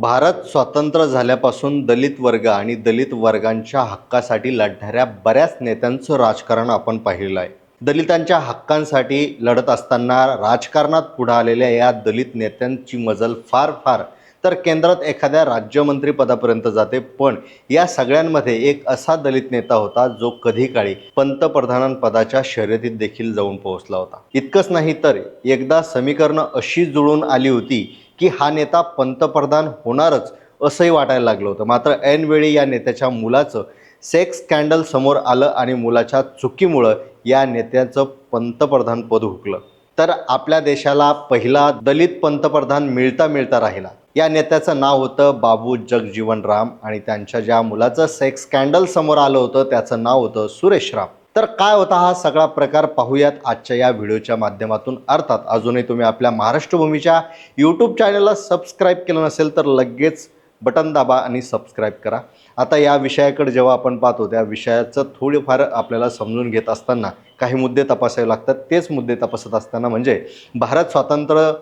भारत स्वातंत्र्य झाल्यापासून दलित वर्ग आणि दलित वर्गांच्या हक्कासाठी लढणाऱ्या बऱ्याच नेत्यांचं राजकारण आपण पाहिलेलं आहे. दलितांच्या हक्कांसाठी लढत असताना राजकारणात पुढे आलेल्या या दलित नेत्यांची मजल फार फार तर केंद्रात एखाद्या राज्यमंत्रीपदापर्यंत जाते. पण या सगळ्यांमध्ये एक असा दलित नेता होता जो कधी काळी पंतप्रधानांपदाच्या शर्यतीत देखील जाऊन पोहोचला होता. इतकंच नाही तर एकदा समीकरणं अशी जुळून आली होती की हा नेता पंतप्रधान होणारच असंही वाटायला लागलं होतं. मात्र ऐनवेळी या नेत्याच्या मुलाचं सेक्स स्कॅन्डल समोर आलं आणि मुलाच्या चुकीमुळं या नेत्याचं पंतप्रधान पद हुकलं. तर आपल्या देशाला पहिला दलित पंतप्रधान मिळता मिळता राहिला. या नेत्याचं नाव होतं बाबू जगजीवन राम आणि त्यांच्या ज्या मुलाचं सेक्स स्कॅन्डल समोर आलं होतं त्याचं नाव होतं सुरेश राम. तर काय होता हा सगळा प्रकार पाहूयात आजच्या या व्हिडिओच्या माध्यमातून. अर्थात अजूनही तुम्ही आपल्या महाराष्ट्रभूमीच्या यूट्यूब चॅनलला सबस्क्राईब केलं नसेल तर लगेच बटन दाबा आणि सबस्क्राईब करा. आता या विषयाकडे जेव्हा आपण पाहतो त्या विषयाचं थोडीफार आपल्याला समजून घेत असताना काही मुद्दे तपासावे लागतात. तेच मुद्दे तपासत असताना म्हणजे भारत स्वातंत्र्य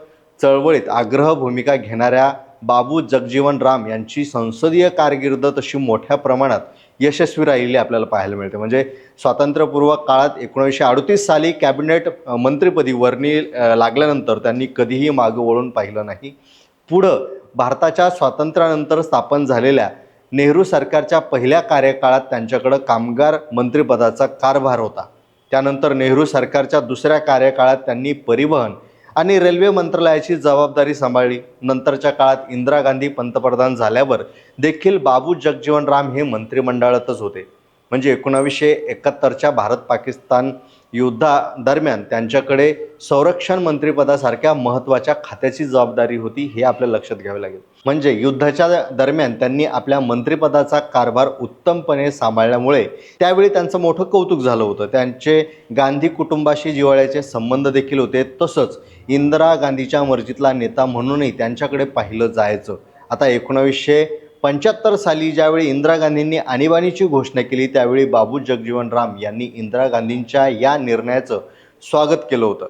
चळवळीत आग्रह भूमिका घेणाऱ्या बाबू जगजीवन राम यांची संसदीय कारकीर्द तशी मोठ्या प्रमाणात यशस्वी राहिलेली आपल्याला पाहायला मिळते. म्हणजे स्वातंत्र्यपूर्व काळात एकोणीसशे अडतीस साली कॅबिनेट मंत्रिपदी वर्णी लागल्यानंतर त्यांनी कधीही मागं वळून पाहिलं नाही. पुढं भारताच्या स्वातंत्र्यानंतर स्थापन झालेल्या नेहरू सरकारच्या पहिल्या कार्यकाळात त्यांच्याकडं कामगार मंत्रिपदाचा कारभार होता. त्यानंतर नेहरू सरकारच्या दुसऱ्या कार्यकाळात त्यांनी परिवहन आणि रेल्वे मंत्रालयाची जबाबदारी सांभाळली. नंतरच्या काळात इंदिरा गांधी पंतप्रधान झाल्यावर देखील बाबू जगजीवन राम हे मंत्रिमंडळातच होते. म्हणजे एकोणावीसशे एकाहत्तरच्या भारत पाकिस्तान युद्धादरम्यान त्यांच्याकडे संरक्षण मंत्रिपदासारख्या महत्त्वाच्या खात्याची जबाबदारी होती हे आपल्या लक्षात घ्यावे लागेल. म्हणजे युद्धाच्या दरम्यान त्यांनी आपल्या मंत्रिपदाचा कारभार उत्तमपणे सांभाळल्यामुळे त्यावेळी त्यांचं मोठं कौतुक झालं होतं. त्यांचे गांधी कुटुंबाशी जिव्हाळ्याचे संबंध देखील होते. तसंच इंदिरा गांधीच्या मर्जीतला नेता म्हणूनही त्यांच्याकडे पाहिलं जायचं. आता एकोणावीसशे पंच्याहत्तर साली ज्यावेळी इंदिरा गांधींनी आणीबाणीची घोषणा केली त्यावेळी बाबू जगजीवन राम यांनी इंदिरा गांधींच्या या निर्णयाचं स्वागत केलं होतं.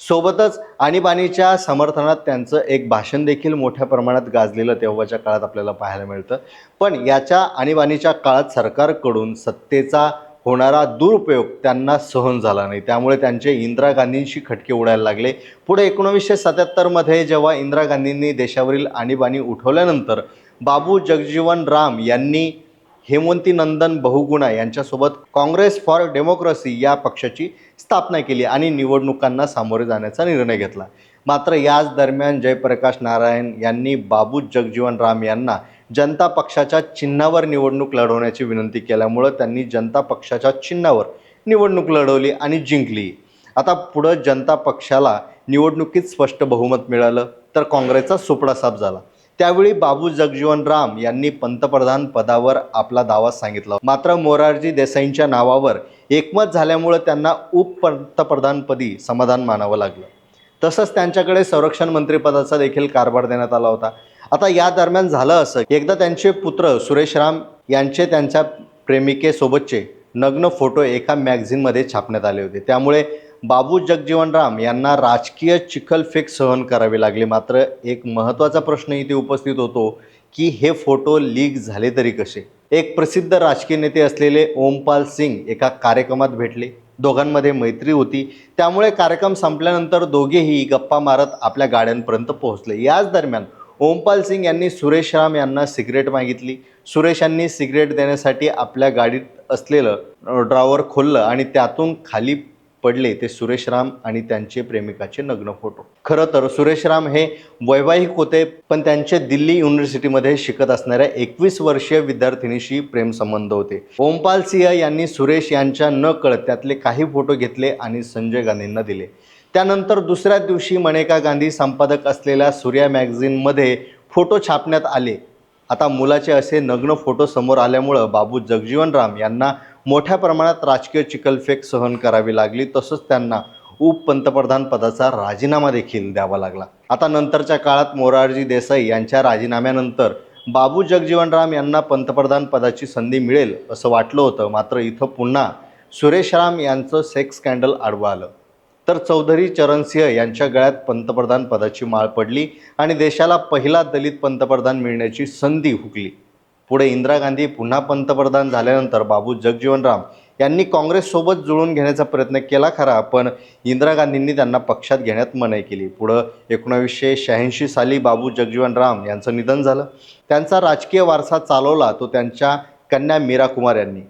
सोबतच आणीबाणीच्या समर्थनात त्यांचं एक भाषण देखील मोठ्या प्रमाणात गाजलेलं तेव्हाच्या काळात आपल्याला पाहायला मिळतं. पण याच्या आणीबाणीच्या काळात सरकारकडून सत्तेचा होणारा दुरुपयोग त्यांना सहन झाला नाही. त्यामुळे त्यांचे इंदिरा गांधींशी खटके उडायला लागले. पुढे एकोणीसशे सत्याहत्तरमध्ये जेव्हा इंदिरा गांधींनी देशावरील आणीबाणी उठवल्यानंतर बाबू जगजीवन राम यांनी हेमंतीनंदन बहुगुणा यांच्यासोबत काँग्रेस फॉर डेमोक्रेसी या पक्षाची स्थापना केली आणि निवडणुकांना सामोरे जाण्याचा निर्णय घेतला. मात्र याच दरम्यान जयप्रकाश नारायण यांनी बाबू जगजीवन राम यांना जनता पक्षाच्या चिन्हावर निवडणूक लढवण्याची विनंती केल्यामुळं त्यांनी जनता पक्षाच्या चिन्हावर निवडणूक लढवली आणि जिंकली. आता पुढं जनता पक्षाला निवडणुकीत स्पष्ट बहुमत मिळालं तर काँग्रेसचा सुपडा साफ झाला. त्यावेळी बाबू जगजीवन राम यांनी पंतप्रधान पदावर आपला दावा सांगितला मात्र मोरारजी देसाईंच्या नावावर एकमत झाल्यामुळं त्यांना उपपंतप्रधानपदी समाधान मानावं लागलं. तसंच त्यांच्याकडे संरक्षण मंत्रिपदाचा देखील कारभार देण्यात आला होता. आता या दरम्यान झालं असं एकदा त्यांचे पुत्र सुरेश राम यांचे त्यांच्या प्रेमिकेसोबतचे नग्न फोटो एका मॅगझिनमध्ये छापण्यात आले होते. त्यामुळे बाबू जगजीवन राम यांना राजकीय चिखलफेक सहन करावी लागली. मात्र एक महत्त्वाचा प्रश्न इथे उपस्थित होतो की हे फोटो लीक झाले तरी कसे? एक प्रसिद्ध राजकीय नेते असलेले ओमपाल सिंग एका कार्यक्रमात भेटले. दोघांमध्ये मैत्री होती. त्यामुळे कार्यक्रम संपल्यानंतर दोघेही गप्पा मारत आपल्या गाड्यांपर्यंत पोहोचले. याच दरम्यान ओमपाल सिंग यांनी सुरेश राम यांना सिगरेट मागितली. सुरेश यांनी सिगरेट देण्यासाठी आपल्या गाडीत असलेलं ड्रॉवर खोललं आणि त्यातून खाली पडले ते सुरेश राम आणि त्यांचे प्रेमिकाचे नग्न फोटो. खरं तर सुरेश राम हे वैवाहिक होते पण त्यांचे दिल्ली युनिव्हर्सिटीमध्ये शिकत असणाऱ्या एकवीस वर्षीय विद्यार्थिनीशी प्रेमसंबंध होते. ओमपाल सिंह यांनी सुरेश यांच्या न कळत त्यातले काही फोटो घेतले आणि संजय गांधींना दिले. त्यानंतर दुसऱ्या दिवशी मनेका गांधी संपादक असलेल्या सूर्या मॅगझिनमध्ये फोटो छापण्यात आले. आता मुलाचे असे नग्न फोटो समोर आल्यामुळं बाबू जगजीवन राम यांना मोठ्या प्रमाणात राजकीय चिकलफेक सहन करावी लागली. तसंच त्यांना उपपंतप्रधान पदाचा राजीनामा देखील द्यावा लागला. आता नंतरच्या काळात मोरारजी देसाई यांच्या राजीनाम्यानंतर बाबू जगजीवन राम यांना पंतप्रधान पदाची संधी मिळेल असं वाटलं होतं. मात्र इथं पुन्हा सुरेश राम यांचं सेक्स स्कॅन्डल आडवं आलं. तर चौधरी चरणसिंह यांच्या गळ्यात पंतप्रधान पदाची माळ पडली आणि देशाला पहिला दलित पंतप्रधान मिळण्याची संधी हुकली. पुढे इंदिरा गांधी पुन्हा पंतप्रधान झाल्यानंतर बाबू जगजीवनराम यांनी काँग्रेससोबत जुळून घेण्याचा प्रयत्न केला खरा पण इंदिरा गांधींनी त्यांना पक्षात घेण्यात मनाई केली. पुढं एकोणावीसशे शहाऐंशी साली बाबू जगजीवनराम यांचं निधन झालं. त्यांचा राजकीय वारसा चालवला तो त्यांच्या कन्या मीरा कुमार यांनी.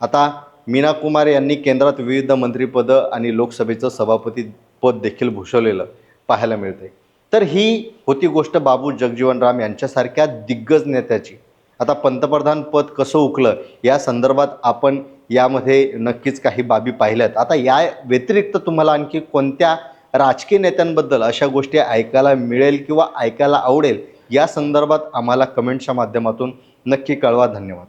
आता मीना कुमार यांनी केंद्रात विविध मंत्रिपदं आणि लोकसभेचं सभापती पद देखील भूषवलेलं पाहायला मिळते तर ही होती गोष्ट बाबू जगजीवन राम यांच्यासारख्या दिग्गज नेत्याची. आता पंतप्रधान पद कसं उकलं या संदर्भात आपण यामध्ये नक्कीच काही बाबी पाहिल्यात. आता या व्यतिरिक्त तुम्हाला आणखी कोणत्या राजकीय नेत्यांबद्दल अशा गोष्टी ऐकायला मिळेल किंवा ऐकायला आवडेल या संदर्भात आम्हाला कमेंटच्या माध्यमातून नक्की कळवा. धन्यवाद.